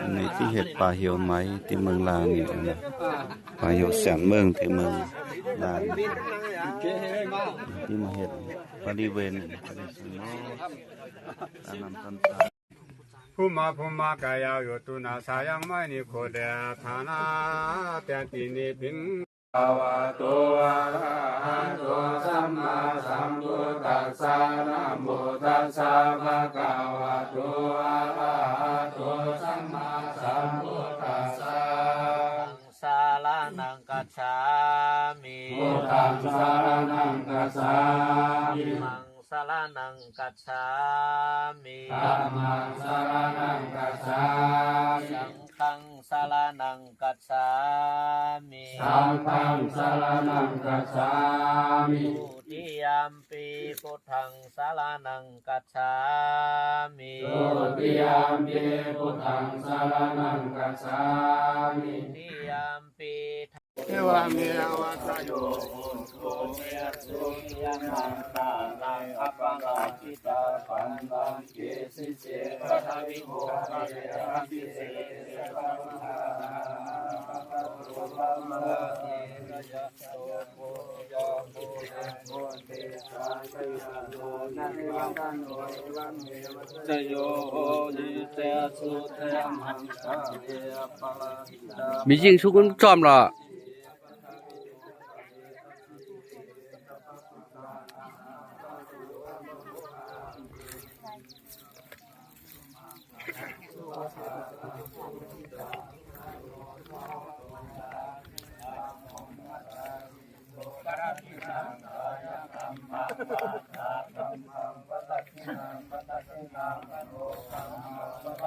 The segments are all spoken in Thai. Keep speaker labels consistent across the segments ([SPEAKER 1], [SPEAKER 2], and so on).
[SPEAKER 1] อันนี้ที่เห็ดปลาเหี่ยวไหมที่เมืองลางนี่นะปลาเหี่ยวแสนเมืองที่เมืองลางที่มาเห็ดบริเวณบริเวณโน้ตามน้ำต้นตาล
[SPEAKER 2] ภูมาภูมากายาโยตุนาสายังไม่นิโคเดฐานาเตียนตินิพินภาวะตอะระหะโตสัมมาสัมพุทธัสสะนะโมตัสสะภะคะวะโตอ
[SPEAKER 3] นังกัจฉามิ
[SPEAKER 2] พุทธังสารนังกัสสามิ
[SPEAKER 3] มังสาลานังกัจฉามิ
[SPEAKER 2] ธัมมังสารนังกัสสามิ
[SPEAKER 3] สังฆังสาลานังกัจฉามิ
[SPEAKER 2] สังฆังสารนังกัสสามิ
[SPEAKER 3] ทุติยามปีพุทธังสาลานังกัจฉามิ
[SPEAKER 2] โตติยามเปพุทธังสารนังกัสสามิ
[SPEAKER 3] ทุติยามปี
[SPEAKER 2] เทวามีอวัตโย
[SPEAKER 3] สุยานังตานังอัปปะลาจิตาปันตังเกสิเสปะทวิโมภะเยอะปิเสปะมหาปุปะมะเนยะโสโพยะโพโพเตสาสยะโนนันวันโนวันเมวะจโยยิเตสุเตมันตะเยปะลาหิตา
[SPEAKER 4] มีจริงทุกคนจอมเหรอ
[SPEAKER 3] สั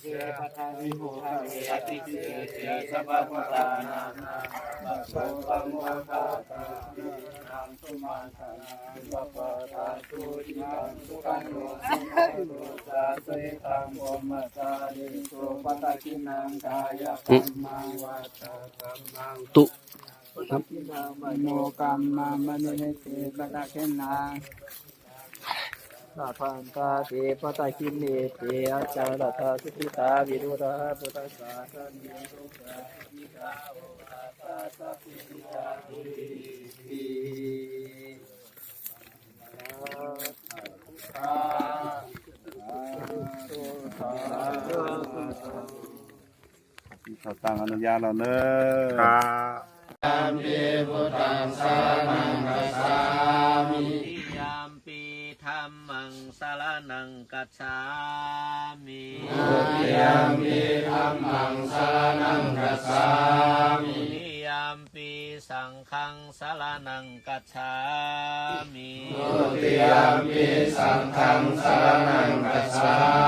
[SPEAKER 3] สปทาวิโมหะเยติเสเสสัพพะตานานาปัสสะปังวะตาตานังสุมาตานังปะปะตาตุอิมังสุขังโนสุขังโนสาเสตังโมมัสาริโสปะตะกินังกายกัมมังวัตตะกัมมัง
[SPEAKER 4] ตุ
[SPEAKER 3] ปะตะกินังม
[SPEAKER 2] โนกัมมามณิเตปะตะเกนา
[SPEAKER 3] นาพันตาเตปตะกินเนเตอาจารตาสุขิตาวิรุธาปุตตะสาสันโยสุขะมิกาวะตาสัพพิยาตุติ
[SPEAKER 1] เขาตั้งอนุญาตเราเนอะ
[SPEAKER 2] กา
[SPEAKER 3] ทิยามปี ธรรมังสารนังกัจฉามิทิยามปีธรรมังสารนังกัจฉามิทิยามปีสังฆังสารนังกัจฉามิทิยามปีสังฆังสารนังกัจฉามิทิยามปี